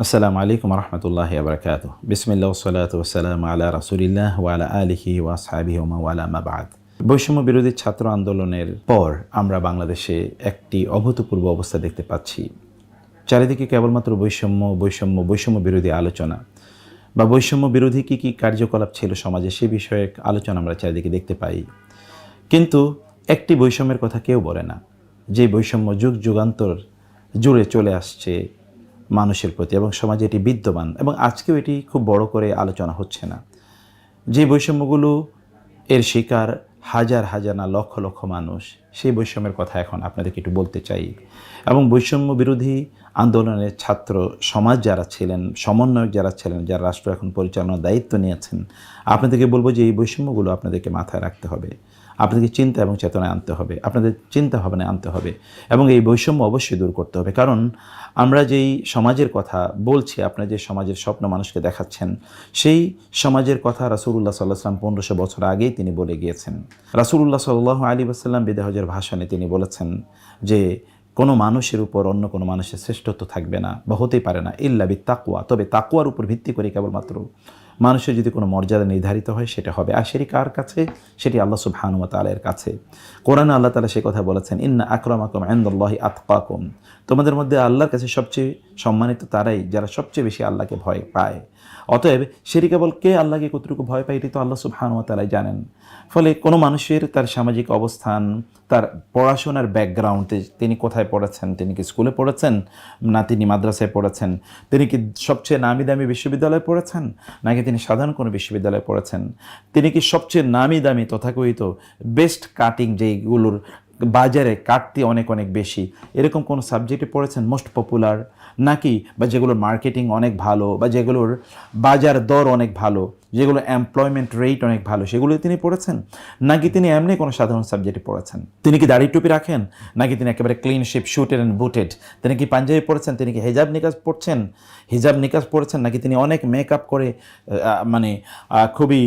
আসসালামু আলাইকুম রহমতুল্লাহ আবরকাত বিসমিল্লা সালাত ওসালাম আলা রাসুলিল্লাহ ওয়ালা আলিহি ওমা ওয়ালা মাবাদ বৈষম্য বিরোধী ছাত্র আন্দোলনের পর আমরা বাংলাদেশে একটি অভূতপূর্ব অবস্থা দেখতে পাচ্ছি। চারিদিকে কেবলমাত্র বৈষম্য বৈষম্য বৈষম্য বিরোধী আলোচনা। বা বৈষম্য বিরোধী কী কী কার্যকলাপ ছিল সমাজে সে বিষয়ে আলোচনা আমরা চারিদিকে দেখতে পাই। কিন্তু একটি বৈষম্যের কথা কেউ বলে না। যে বৈষম্য যুগ, যুগান্তর জুড়ে চলে আসছে মানুষের প্রতি এবং সমাজে এটি বিদ্যমান এবং আজকেও এটি খুব বড় করে আলোচনা হচ্ছে না। যে বৈষম্যগুলো এর শিকার হাজার হাজার না লক্ষ লক্ষ মানুষ, সেই বৈষম্যের কথা এখন আপনাদেরকে একটু বলতে চাই এবং বৈষম্য বিরোধী আন্দোলনের ছাত্র সমাজ যারা ছিলেন, সমন্বয়ক যারা ছিলেন, যারা রাষ্ট্র এখন পরিচালনার দায়িত্ব নিয়েছেন, আপনাদেরকে বলব যে এই বৈষম্যগুলো আপনাদেরকে মাথায় রাখতে হবে। আপনাদেরকে চিন্তা এবং চেতনায় আনতে হবে, আপনাদের চিন্তা ভাবনায় আনতে হবে এবং এই বৈষম্য অবশ্যই দূর করতে হবে। কারণ আমরা যেই সমাজের কথা বলছি, আপনারা যে সমাজের স্বপ্ন মানুষকে দেখাচ্ছেন, সেই সমাজের কথা রাসুল্লাহ সাল্লাহ সাল্লাম পনেরোশো বছর আগেই তিনি বলে গিয়েছেন। রাসুল্লাহ সাল্লাহ আলী আসাল্লাম বিদেহজের ভাষণে তিনি বলেছেন যে কোনো মানুষের উপর অন্য কোনো মানুষের শ্রেষ্ঠত্ব থাকবে না বা হতেই পারে না ইল্লাবি তাকুয়া তবে তাকুয়ার উপর ভিত্তি করে কেবলমাত্র মানুষের যদি কোনো মর্যাদা নির্ধারিত হয়, সেটা হবে। আর সেটি কার কাছে? সেটি আল্লাহ সুবহানুমা তালের কাছে। কোরআনে আল্লাহ তালা সে কথা বলেছেন, ইন্না আকরম আকম আন্দাল্লাহি আতকাকুম। তোমাদের মধ্যে আল্লাহর কাছে সবচেয়ে সম্মানিত তারাই, যারা সবচেয়ে বেশি আল্লাহকে ভয় পায়। অতএব সেটি কেবল কে আল্লাহকে কতটুকু ভয় পায় এটি তো আল্লাহ সুবহানুমা তালাই জানেন। ফলে কোনো মানুষের তার সামাজিক অবস্থান, তার পড়াশোনার ব্যাকগ্রাউন্ডে তিনি কোথায় পড়েছেন, তিনি কি স্কুলে পড়েছেন, না তিনি মাদ্রাসায় পড়েছেন, তিনি কি সবচেয়ে নামি দামি বিশ্ববিদ্যালয়ে পড়েছেন, নাকি তিনি সাধারণ কোনো বিশ্ববিদ্যালয়ে পড়েছেন? তিনি কি সবচেয়ে নামি দামি তথাকথিত বেস্ট কাটিং যেইগুলোর বাজারে কাটতি অনেক অনেক বেশি? এরকম কোনো সাবজেক্টে পড়েছেন? মোস্ট পপুলার নাকি বা যেগুলোর মার্কেটিং অনেক ভালো বা যেগুলোর বাজার দর অনেক ভালো, যেগুলো এমপ্লয়মেন্ট রেট অনেক ভালো সেগুলো তিনি পড়েছেন? নাকি তিনি এমনি কোনো সাধারণ সাবজেক্টে পড়েছেন? তিনি কি দাড়ি টুপি রাখেন? নাকি তিনি একেবারে clean shave suited and booted তিনি কি পাঞ্জাবি পড়েছেন? তিনি কি হেজাব নিকাজ পড়ছেন? হিজাব নিকাজ পড়েছেন? নাকি তিনি অনেক মেকআপ করে মানে খুবই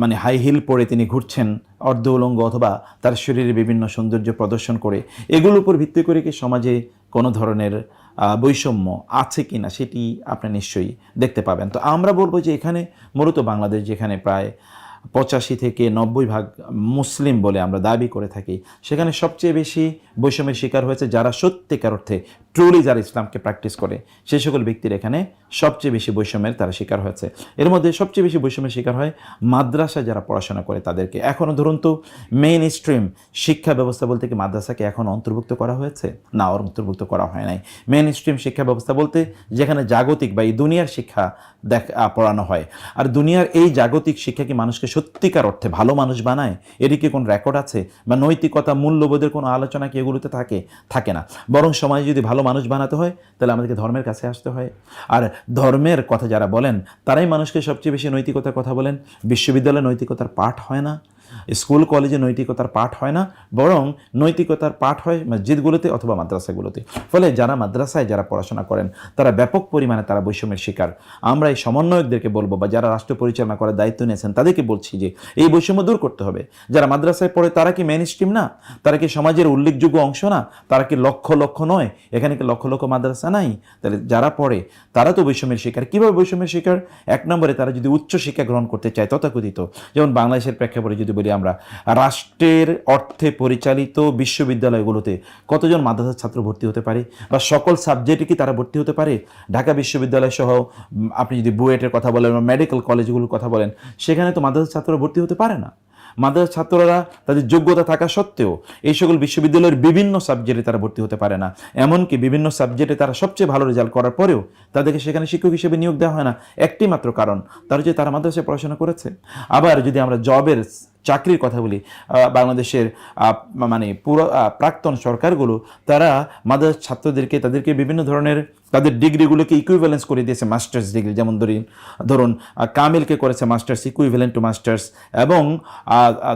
মানে হাই হিল পরে তিনি ঘুরছেন অর্ধ উলঙ্গ অথবা তার শরীরে বিভিন্ন সৌন্দর্য প্রদর্শন করে, এগুলোর উপর ভিত্তি করে কি সমাজে কোনো ধরনের বৈষম্য আছে কি না সেটি আপনি নিশ্চয়ই দেখতে পাবেন। তো আমরা বলব যে এখানে মূলত বাংলাদেশ যেখানে প্রায় পঁচাশি থেকে নব্বই ভাগ মুসলিম বলে আমরা দাবি করে থাকি। সেখানে সবচেয়ে বেশি বৈষম্যের শিকার হয়েছে যারা সত্যিকার অর্থে ট্রুলি যারা ইসলামকে প্র্যাকটিস করে। সেই সকল ব্যক্তির এখানে সবচেয়ে বেশি বৈষম্যের তারা শিকার হয়েছে। এর মধ্যে সবচেয়ে বেশি বৈষম্যের শিকার হয় মাদ্রাসায় যারা পড়াশোনা করে তাদেরকে। এখনও ধরুন তো মেইন স্ট্রিম শিক্ষা ব্যবস্থা বলতে কি মাদ্রাসাকে এখন অন্তর্ভুক্ত করা হয়েছে? না, ওর অন্তর্ভুক্ত করা হয় নাই। মেইন স্ট্রিম শিক্ষা ব্যবস্থা বলতে যেখানে জাগতিক বা এই দুনিয়ার শিক্ষা দেখ পড়ানো হয়। আর দুনিয়ার এই জাগতিক শিক্ষা কি মানুষকে সত্যিকার অর্থে ভালো মানুষ বানায়? এটি কি কোনো রেকর্ড আছে? বা নৈতিকতা, মূল্যবোধের কোনো আলোচনা কি এগুলোতে থাকে? থাকে না। বরং সমাজে যদি ভালো মানুষ বানাতে হয়, তাহলে আমাদেরকে ধর্মের কাছে আসতে হয়। আর ধর্মের কথা যারা বলেন, তারাই মানুষকে সবচেয়ে বেশি নৈতিকতার কথা বলেন। বিশ্ববিদ্যালয়ে নৈতিকতার পাঠ হয় না। স্কুল, কলেজে নৈতিকতার পাঠ হয় না, বরং নৈতিকতার পাঠ হয় মসজিদগুলোতে অথবা মাদ্রাসাগুলোতে। ফলে যারা মাদ্রাসায় যারা পড়াশোনা করেন, তারা ব্যাপক পরিমাণে তারা বৈষম্যের শিকার। আমরা এই সমন্বয়কদেরকে বলব বা যারা রাষ্ট্র পরিচালনা করার দায়িত্ব নিয়েছেন, তাদেরকে বলছি যে এই বৈষম্য দূর করতে হবে। যারা মাদ্রাসায় পড়ে, তারা কি মেন স্ট্রিম না? তারা কি সমাজের উল্লেখযোগ্য অংশ না? তারা কি লক্ষ লক্ষ নয়? এখানে কি লক্ষ লক্ষ মাদ্রাসা নাই? তাহলে যারা পড়ে, তারা তো বৈষম্যের শিকার। কীভাবে বৈষম্যের শিকার? এক নম্বরে তারা যদি উচ্চ শিক্ষা গ্রহণ করতে চায় তথাকথিত। যেমন বাংলাদেশের প্রেক্ষাপটে যদি বলি আমরা, রাষ্ট্রের অর্থে পরিচালিত বিশ্ববিদ্যালয়গুলোতে কতজন মাদ্রাসার ছাত্র ভর্তি হতে পারে বা সকল সাবজেক্টে কি তারা ভর্তি হতে পারে? ঢাকা বিশ্ববিদ্যালয় সহ আপনি যদি বুয়েটের কথা বলেন বা মেডিকেল কলেজগুলোর কথা বলেন, সেখানে তো মাদ্রাসার ছাত্ররা ভর্তি হতে পারে না। মাদ্রাসার ছাত্ররা তাদের যোগ্যতা থাকা সত্ত্বেও এই সকল বিশ্ববিদ্যালয়ের বিভিন্ন সাবজেক্টে তারা ভর্তি হতে পারে না। এমনকি বিভিন্ন সাবজেক্টে তারা সবচেয়ে ভালো রেজাল্ট করার পরেও তাদেরকে সেখানে শিক্ষক হিসেবে নিয়োগ দেওয়া হয় না। একটি মাত্র কারণ, তারা যে তারা মাদ্রাসায় পড়াশোনা করেছে। আবার যদি আমরা জবের চাকরির কথা বলি বাংলাদেশের মানে পুরো প্রাক্তন সরকারগুলো তারা মাদ্রাসা ছাত্রদেরকে তাদেরকে বিভিন্ন ধরনের তাদের ডিগ্রিগুলোকে ইকুইভ্যালেন্স করে দিয়েছে মাস্টার্স ডিগ্রি যেমন ধরি ধরুন আহ, কামিলকে করেছে মাস্টার্স ইকুইভ্যালেন্ট টু মাস্টার্স এবং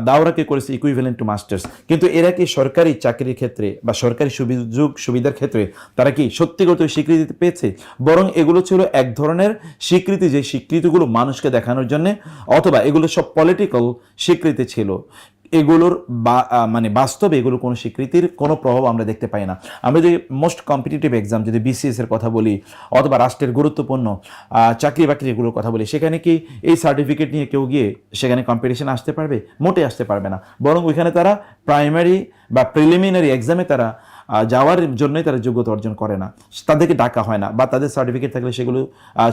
দাওরাকে করেছে ইকুইভ্যালেন্ট টু মাস্টার্স কিন্তু এরা কি সরকারি চাকরির ক্ষেত্রে বা সরকারি সুযোগ সুবিধার ক্ষেত্রে তারা কি সত্যিগত স্বীকৃতি পেয়েছে? বরং এগুলো ছিল এক ধরনের স্বীকৃতি যে স্বীকৃতিগুলো মানুষকে দেখানোর জন্য অথবা এগুলো সব পলিটিক্যাল স্বীকৃতি ছিল। এগুলোর মানে বাস্তবে এগুলো কোনো স্বীকৃতির কোনো প্রভাব আমরা দেখতে পাই না। আমরা যদি মোস্ট কম্পিটিটিভ এক্সাম যদি বিসিএস এর কথা বলি, অথবা রাষ্ট্রের গুরুত্বপূর্ণ চাকরি বাকরি এগুলোর কথা বলি, সেখানে কি এই সার্টিফিকেট নিয়ে কেউ গিয়ে সেখানে কম্পিটিশন আসতে পারবে? মোটে আসতে পারবে না। বরং ওইখানে তারা প্রাইমারি বা প্রিলিমিনারি এক্সামে তারা যাওয়ার জন্যই তারা যোগ্যতা অর্জন করে না। তাদেরকে ডাকা হয় না বা তাদের সার্টিফিকেট থাকলে সেগুলো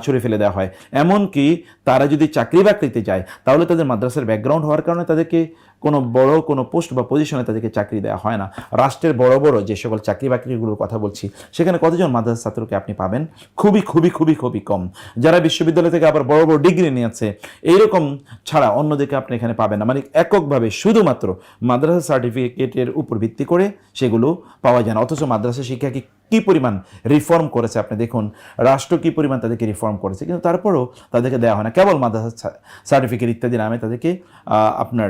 ছুড়ে ফেলে দেওয়া হয়। এমনকি তারা যদি চাকরি বাকরিতে যায়, তাহলে তাদের মাদ্রাসার ব্যাকগ্রাউন্ড হওয়ার কারণে তাদেরকে কোনো বড়, কোনো পোস্ট বা পজিশনে তাদেরকে চাকরি দেওয়া হয় না। রাষ্ট্রের বড় বড় যে সকল চাকরি বাকরিগুলোর কথা বলছি, সেখানে কতজন মাদ্রাসা ছাত্রকে আপনি পাবেন? খুবই খুবই খুবই খুবই কম। যারা বিশ্ববিদ্যালয় থেকে আবার বড় বড় ডিগ্রি নিয়েছে, এইরকম ছাড়া অন্যদিকে আপনি এখানে পাবেন না। মানে এককভাবে শুধুমাত্র মাদ্রাসা সার্টিফিকেটের উপর ভিত্তি করে সেগুলো পাওয়া যায় না। অথচ মাদ্রাসা শিক্ষা কি কী পরিমাণ রিফর্ম করেছে? আপনি দেখুন, রাষ্ট্র কী পরিমাণ তাদেরকে রিফর্ম করেছে? কিন্তু তারপরেও তাদেরকে দেওয়া হয় না। কেবল মাদ্রাসা সার্টিফিকেট ইত্যাদি নামে তাদেরকে আপনার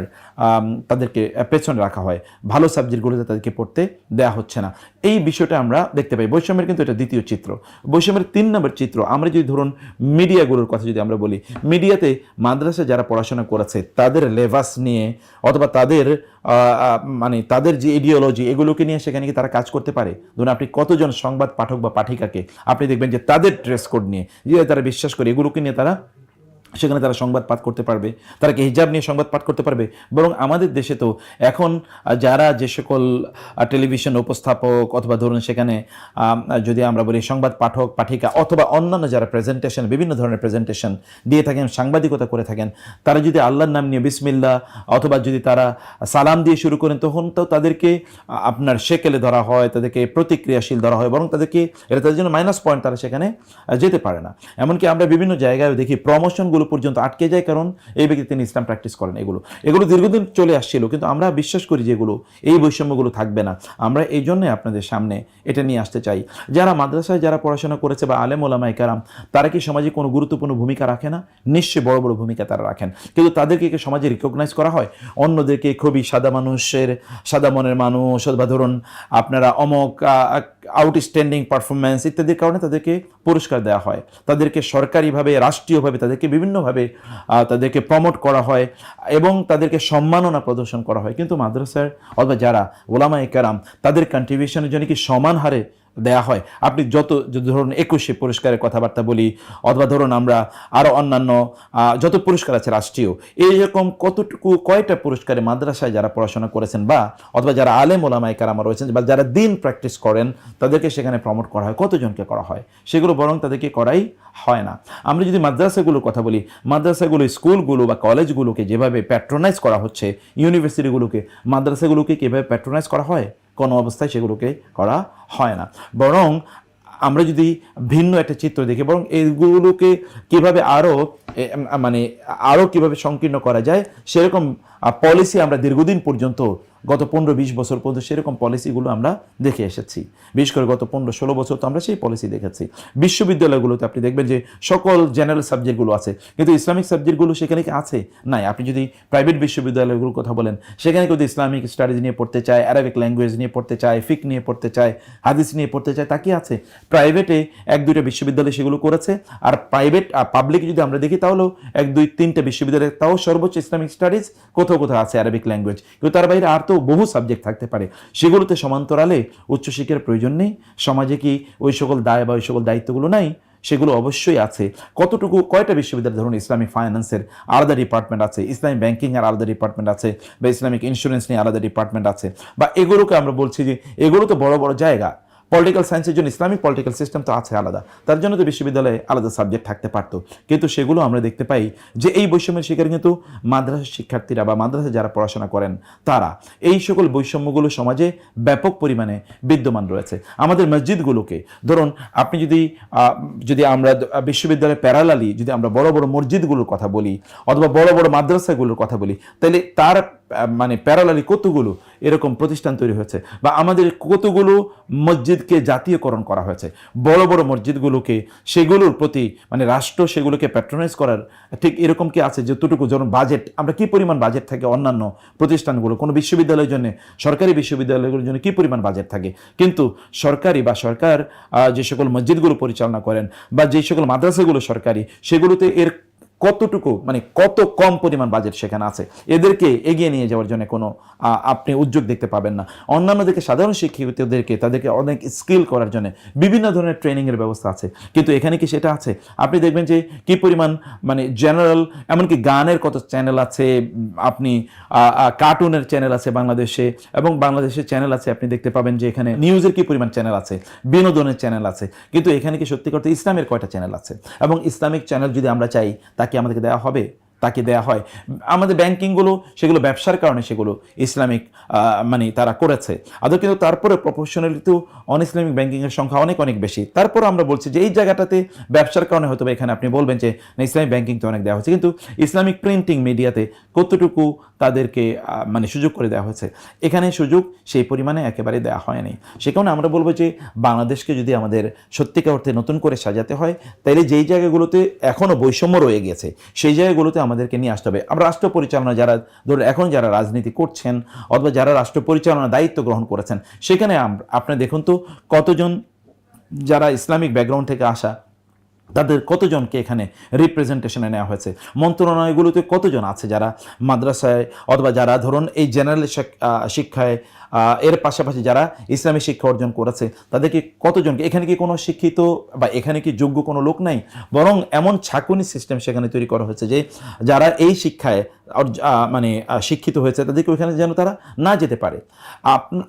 তাদেরকে পেছনে রাখা হয়। ভালো সাবজেক্টগুলোতে তাদেরকে পড়তে দেওয়া হচ্ছে না। এই বিষয়টা আমরা দেখতে পাই। বৈষম্যের কিন্তু এটা দ্বিতীয় চিত্র। বৈষম্যের তিন নম্বর চিত্র, আমরা যদি ধরুন মিডিয়াগুলোর কথা যদি আমরা বলি, মিডিয়াতে মাদ্রাসা যারা পড়াশোনা করেছে, তাদের লেভাস নিয়ে অথবা তাদের মানে তাদের যে ইডিওলজি এগুলোকে নিয়ে সেখানে কি তারা কাজ করতে পারে? ধরুন আপনি কতজন সংবাদ পাঠক বা পাঠিকাকে, আপনি দেখবেন যে তাদের ড্রেস কোড নিয়ে, যে তারা বিশ্বাস করে, এগুলোকে নিয়ে তারা সেখানে তারা সংবাদ পাঠ করতে পারবে, তারা কি হিজাব নিয়ে সংবাদ পাঠ করতে পারবে? বরং আমাদের দেশে তো এখন যারা যে সকল টেলিভিশন উপস্থাপক অথবা ধরুন সেখানে যদি আমরা বলি সংবাদ পাঠক, পাঠিকা অথবা অন্যান্য যারা প্রেজেন্টেশন বিভিন্ন ধরনের প্রেজেন্টেশন দিয়ে থাকেন, সাংবাদিকতা করে থাকেন, তারা যদি আল্লাহর নাম নিয়ে বিসমিল্লা অথবা যদি তারা সালাম দিয়ে শুরু করেন, তখন তো তাদেরকে আপনার সেকেলে ধরা হয়, তাদেরকে প্রতিক্রিয়াশীল ধরা হয়, বরং তাদেরকে, এটা তাদের জন্য মাইনাস পয়েন্ট তারা সেখানে যেতে পারে না। এমনকি আমরা বিভিন্ন জায়গায় দেখি প্রমোশনগুলো পর্যন্ত আটকে যায়, কারণ এই ব্যক্তি তিনি ইসলাম প্র্যাকটিস করেন এগুলো। এগুলো দীর্ঘদিন চলে আসছিল, কিন্তু আমরা বিশ্বাস করি যে এগুলো, এই বৈষম্যগুলো থাকবে না। আমরা এই জন্যই আপনাদের সামনে এটা নিয়ে আসতে চাই। যারা মাদ্রাসায় যারা পড়াশোনা করেছে বা আলেম ওলামাই কারাম, তারা কি সমাজে কোনো গুরুত্বপূর্ণ ভূমিকা রাখে না? নিশ্চয়ই বড় বড় ভূমিকা তারা রাখেন। কিন্তু তাদেরকে কি সমাজে রিকগনাইজ করা হয়? অন্যদেরকে খুবই সাদা মানুষের, সাদা মনের মানুষ, অথবা ধরুন আপনারা অমক আউটস্ট্যান্ডিং পারফরমেন্স ইত্যাদির কারণে তাদেরকে পুরস্কার দেওয়া হয়। তাদেরকে সরকারিভাবে, রাষ্ট্রীয়ভাবে তাদেরকে বিভিন্নভাবে তাদেরকে প্রমোট করা হয় এবং তাদেরকে সম্মাননা প্রদর্শন করা হয়। কিন্তু মাদ্রাসার অথবা যারা ওলামা একারাম তাদের কন্ট্রিবিউশনের জন্য কি সমান হারে দেয়া হয়। আপনি যত ধরুন একুশে পুরস্কারের কথাবার্তা বলি, অথবা ধরুন আমরা আরও অন্যান্য যত পুরস্কার আছে রাষ্ট্রীয় এইরকম কতটুকু, কয়টা পুরস্কারে মাদ্রাসায় যারা পড়াশোনা করেছেন বা, অথবা যারা আলেম ওলামাই কারামা রয়েছেন, বা যারা দিন প্র্যাকটিস করেন, তাদেরকে সেখানে প্রমোট করা হয়, কতজনকে করা হয়? সেগুলো বরং তাদেরকে করাই হয় না। আমরা যদি মাদ্রাসাগুলোর কথা বলি, মাদ্রাসাগুলো স্কুলগুলো বা কলেজগুলোকে যেভাবে প্যাট্রোনাইজ করা হচ্ছে ইউনিভার্সিটিগুলোকে মাদ্রাসাগুলোকে কীভাবে প্যাট্রোনাইজ করা হয়? কোনো অবস্থায় সেগুলোকে করা হয় না। বরং আমরা যদি ভিন্ন একটা চিত্র দেখি, বরং এইগুলোকে কীভাবে আরও মানে আরও কীভাবে সংকীর্ণ করা যায়, সেরকম পলিসি আমরা দীর্ঘদিন পর্যন্ত গত পনেরো বিশ বছর পর্যন্ত সেরকম পলিসিগুলো আমরা দেখে এসেছি। বিশেষ করে গত পনেরো ষোলো বছর তো আমরা সেই পলিসি দেখেছি। বিশ্ববিদ্যালয়গুলোতে আপনি দেখবেন যে সকল জেনারেল সাবজেক্টগুলো আছে, কিন্তু ইসলামিক সাবজেক্টগুলো সেখানে কি আছে? নাই। আপনি যদি প্রাইভেট বিশ্ববিদ্যালয়গুলোর কথা বলেন, সেখানে কিন্তু ইসলামিক স্টাডিজ নিয়ে পড়তে চায় অ্যারাবিক ল্যাঙ্গুয়েজ নিয়ে পড়তে চায় ফিক নিয়ে পড়তে চায় হাদিস নিয়ে পড়তে চায়, তা কি আছে? প্রাইভেটে এক দুইটা বিশ্ববিদ্যালয় সেগুলো করেছে, আর প্রাইভেট আর পাবলিক যদি আমরা দেখি তাহলেও এক দুই তিনটা বিশ্ববিদ্যালয়, তাও সর্বোচ্চ ইসলামিক স্টাডিজ কোথাও কোথাও আছে অ্যারাবিক ল্যাঙ্গুয়েজ কিন্তু তার বাইরে আর তো বহু সাবজেক্ট থাকতে পারে। সেগুলোতে সমান্তরালে উচ্চশিক্ষার প্রয়োজন নেই। সমাজে কি ওই সকল দায় বা ওই সকল দায়িত্বগুলো নাই? সেগুলো অবশ্যই আছে। কতটুকু, কয়টা বিশ্ববিদ্যালয়? ধরুন ইসলামিক ফাইন্যান্সের আলাদা ডিপার্টমেন্ট আছে। ইসলামিক ব্যাংকিং এর আলাদা ডিপার্টমেন্ট আছে বা ইসলামিক ইন্স্যুরেন্স নিয়ে আলাদা ডিপার্টমেন্ট আছে। বা এগুলোকে আমরা বলছি যে, এগুলো তো বড় বড় জায়গা। পলিটিক্যাল সায়েন্সের জন্য ইসলামিক পলিটিক্যাল সিস্টেম তো আছে আলাদা। তার জন্য তো বিশ্ববিদ্যালয়ে আলাদা সাবজেক্ট থাকতে পারতো। কিন্তু সেগুলো আমরা দেখতে পাই যে এই বৈষম্যের শিকার কিন্তু মাদ্রাসা শিক্ষার্থীরা বা মাদ্রাসা যারা পড়াশোনা করেন, তারা। এই সকল বৈষম্যগুলো সমাজে ব্যাপক পরিমাণে বিদ্যমান রয়েছে। আমাদের মসজিদগুলোকে, ধরুন আপনি যদি যদি আমরা বিশ্ববিদ্যালয়ের প্যারালালি, যদি আমরা বড় বড় মসজিদগুলোর কথা বলি, অথবা বড় বড় মাদ্রাসাগুলোর কথা বলি, তাহলে তার মানে প্যারালালি কতগুলো এরকম প্রতিষ্ঠান তৈরি হয়েছে বা আমাদের কতগুলো মসজিদকে জাতীয়করণ করা হয়েছে? বড় বড় মসজিদগুলোকে, সেগুলোর প্রতি মানে রাষ্ট্র সেগুলোকে প্যাট্রোনাইজ করার ঠিক এরকম কি আছে? যতটুকু যেমন বাজেট আমরা কি পরিমাণ বাজেট থাকে অন্যান্য প্রতিষ্ঠানগুলো? কোনো বিশ্ববিদ্যালয়ের জন্য, সরকারি বিশ্ববিদ্যালয়গুলোর জন্য কি পরিমাণ বাজেট থাকে? কিন্তু সরকারি বা সরকার যে সকল মসজিদগুলো পরিচালনা করেন বা যে সকল মাদ্রাসাগুলো সরকারি, সেগুলোতে এর কতটুকু মানে কত কম পরিমাণ বাজেট সেখানে আছে? এদেরকে এগিয়ে নিয়ে যাওয়ার জন্য কোনো আপনি উদ্যোগ দেখতে পাবেন না। অন্যান্য দিকে সাধারণ শিক্ষিতদেরকে তাদেরকে অনেক স্কিল করার জন্য বিভিন্ন ধরনের ট্রেনিংয়ের ব্যবস্থা আছে। কিন্তু এখানে কি সেটা আছে? আপনি দেখবেন যে কি পরিমাণ মানে জেনারেল এমনকি গানের কত চ্যানেল আছে, আপনি কার্টুনের চ্যানেল আছে বাংলাদেশে, এবং বাংলাদেশের চ্যানেল আছে, আপনি দেখতে পাবেন যে এখানে নিউজের কি পরিমাণ চ্যানেল আছে, বিনোদনের চ্যানেল আছে। কিন্তু এখানে কি সত্যি করতে ইসলামের কয়টা চ্যানেল আছে? এবং ইসলামিক চ্যানেল যদি আমরা চাই তাকে আমাদেরকে দেওয়া হবে, তাকে দেয়া হয়। আমাদের ব্যাংকিংগুলো, সেগুলো ব্যবসার কারণে সেগুলো ইসলামিক মানে তারা করেছে। আদৌ কিন্তু তারপরে প্রফেশনালি তো অন ইসলামিক ব্যাংকিংয়ের সংখ্যা অনেক অনেক বেশি। তারপর আমরা বলছি যে এই জায়গাটাতে ব্যবসার কারণে হয়তো এখানে আপনি বলবেন যে ইসলামিক ব্যাংকিং তো অনেক দেওয়া হচ্ছে কিন্তু ইসলামিক প্রিন্টিং মিডিয়াতে কতটুকু তাদেরকে মানে সুযোগ করে দেওয়া হয়েছে। এখানে সুযোগ সেই পরিমাণে একেবারে দেওয়া হয়নি সে কারণে আমরা বলব যে, বাংলাদেশকে যদি আমাদের সত্যিকার অর্থে নতুন করে সাজাতে হয় তাহলে যেই জায়গাগুলোতে এখনও বৈষম্য রয়ে গেছে, সেই জায়গাগুলোতে আমাদেরকে নিয়ে আসতে হবে। আমরা রাষ্ট্র পরিচালনা যারা, ধরুন এখন যারা রাজনীতি করছেন, অথবা যারা রাষ্ট্র পরিচালনার দায়িত্ব গ্রহণ করেছেন, সেখানে আপনি দেখুন তো, কতজন যারা ইসলামিক ব্যাকগ্রাউন্ড থেকে আসা তাদের কতজনকে এখানে রিপ্রেজেন্টেশনে নেওয়া হয়েছে? মন্ত্রণালয়গুলোতে কতজন আছে যারা মাদ্রাসায় অথবা যারা ধরুন এই জেনারেল শিক্ষায় এর পাশাপাশি যারা ইসলামী শিক্ষা অর্জন করেছে, তাদেরকে কতজনকে, এখানে কি কোনো শিক্ষিত বা এখানে কি যোগ্য কোনো লোক নাই? বরং এমন ছাকুনি সিস্টেম সেখানে তৈরি করা হয়েছে যে যারা এই শিক্ষায় মানে শিক্ষিত হয়েছে, তাদেরকে ওইখানে যেন তারা না যেতে পারে।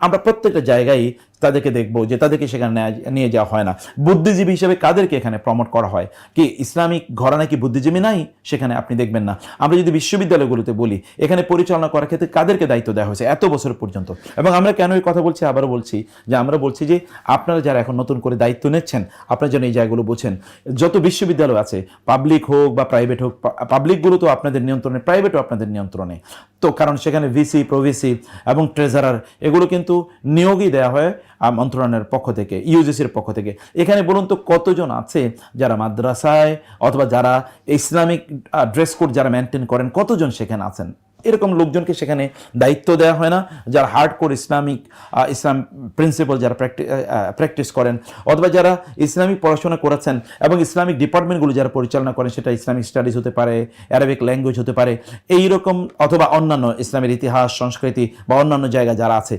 আমরা প্রত্যেকটা জায়গায় তাদেরকে দেখব যে তাদেরকে সেখানে নিয়ে যাওয়া হয় না। বুদ্ধিজীবী হিসেবে কাদেরকে এখানে প্রমোট করা হয়? কি ইসলামিক ঘরানা কি বুদ্ধিজীবী নাই? সেখানে আপনি দেখবেন না। আমরা যদি বিশ্ববিদ্যালয়গুলোতে বলি, এখানে পরিচালনা করার ক্ষেত্রে কাদেরকে দায়িত্ব দেওয়া হয়েছে এত বছর পর্যন্ত? এবং আমরা কেন এই কথা বলছি, আবারও বলছি যে আমরা বলছি যে আপনারা যারা এখন নতুন করে দায়িত্ব নিচ্ছেন, আপনারা যেন এই জায়গাগুলো বোঝেন। যত বিশ্ববিদ্যালয় আছে পাবলিক হোক বা প্রাইভেট হোক পাবলিকগুলো তো আপনাদের নিয়ন্ত্রণে প্রাইভেটও আপনাদের নিয়ন্ত্রণে। তো কারণ সেখানে ভিসি প্রভিসি এবং ট্রেজারার এগুলো কিন্তু নিয়োগই দেওয়া হয় মন্ত্রণালয়ের পক্ষ থেকে ইউজিসির পক্ষ থেকে। এখানে বলুন তো কতজন আছে যারা মাদ্রাসায় অথবা যারা ইসলামিক ড্রেস কোড যারা মেনটেন করেন, কতজন সেখানে আছেন? এরকম লোকজনকে সেখানে দায়িত্ব দেওয়া হয় না, যারা হার্ড কোর ইসলামিক ইসলাম প্রিন্সিপাল যারা প্র্যাকটিস করেন, অথবা যারা ইসলামিক পড়াশোনা করেছেন এবং ইসলামিক ডিপার্টমেন্টগুলো যারা পরিচালনা করেন, সেটা ইসলামিক স্টাডিজ হতে পারে অ্যারাবিক ল্যাঙ্গুয়েজ হতে পারে এই রকম অথবা অন্যান্য ইসলামের ইতিহাস, সংস্কৃতি বা অন্যান্য জায়গা যারা আছে,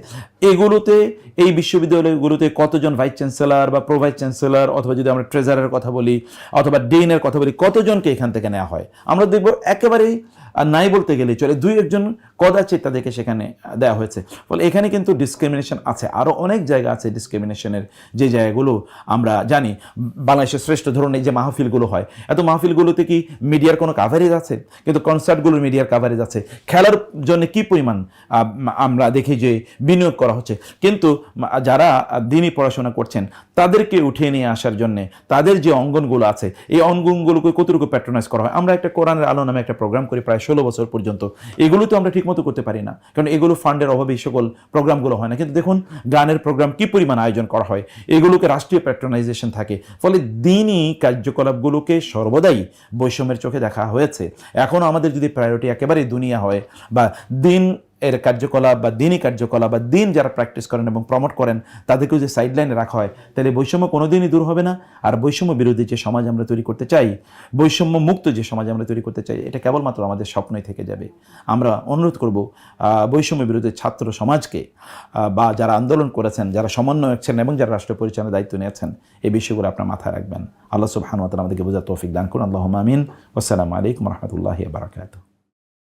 এগুলোতে, এই বিশ্ববিদ্যালয়গুলোতে কতজন ভাইস চ্যান্সেলর বা প্রো ভাইস চ্যান্সেলর অথবা যদি আমরা ট্রেজারের কথা বলি, অথবা ডিনের কথা বলি, কতজনকে এখান থেকে নেওয়া হয়? আমরা দেখব একেবারেই আর নাই বলতে গেলে চলে। দুই একজন কদাচিৎ তাদেরকে সেখানে দেওয়া হয়েছে। ফলে এখানে কিন্তু ডিসক্রিমিনেশন আছে। আরও অনেক জায়গা আছে ডিসক্রিমিনেশনের যে জায়গাগুলো আমরা জানি। বাংলাদেশের শ্রেষ্ঠ ধরনের যে মাহফিলগুলো হয়, এত মাহফিলগুলোতে কি মিডিয়ার কোনো কাভারেজ আছে? কিন্তু কনসার্টগুলোর মিডিয়ার কাভারেজ আছে। খেলার জন্য কি পরিমাণ আমরা দেখি যে বিনিয়োগ করা হচ্ছে। কিন্তু যারা দিনই পড়াশোনা করছেন তাদেরকে উঠিয়ে নিয়ে আসার জন্য তাদের যে অঙ্গনগুলো আছে, এই অঙ্গনগুলোকে কতটুকু প্যাট্রোনাইজ করা হয়? আমরা একটা কোরআনের আলো নামে একটা প্রোগ্রাম করি প্রায় ষোলো বছর পর্যন্ত। এগুলো তো আমরা ঠিকমতো করতে পারি না। কারণ এগুলো ফান্ডের অভাবে এই সকল প্রোগ্রামগুলো হয় না। কিন্তু দেখুন, গানের প্রোগ্রাম কি পরিমাণ আয়োজন করা হয়? এগুলোকে রাষ্ট্রীয় প্যাট্রোনাইজেশন থাকে। ফলে দিনই কার্যকলাপগুলোকে সর্বদাই বৈষম্যের চোখে দেখা হয়েছে। এখন আমাদের যদি প্রায়োরিটি একেবারেই দুনিয়া হয় বা দিন এর কার্যকলাপ বা দিনই কার্যকলাপ বা দিন যারা প্র্যাকটিস করেন এবং প্রমোট করেন, তাদেরকেও যে সাইডলাইনে রাখা হয়, তাহলে বৈষম্য কোনোদিনই দূর হবে না। আর বৈষম্য বিরোধী যে সমাজ আমরা তৈরি করতে চাই, বৈষম্য মুক্ত যে সমাজ আমরা তৈরি করতে চাই, এটা কেবলমাত্র আমাদের স্বপ্নই থেকে যাবে। আমরা অনুরোধ করব বৈষম্য বিরোধী ছাত্র সমাজকে বা যারা আন্দোলন করেছেন, যারা সমন্বয়ক ছিলেন এবং যারা রাষ্ট্র পরিচালনার দায়িত্ব নিয়েছেন, এই বিষয়গুলো আপনার মাথায় রাখবেন। আল্লাহ সুবহানুয়াতালা আমাদেরকে বোঝার তৌফিক দান করুন। আল্লাহ আমিন। আসসালামু আলাইকুম রহমতুল্লাহ বারাকাতুহ।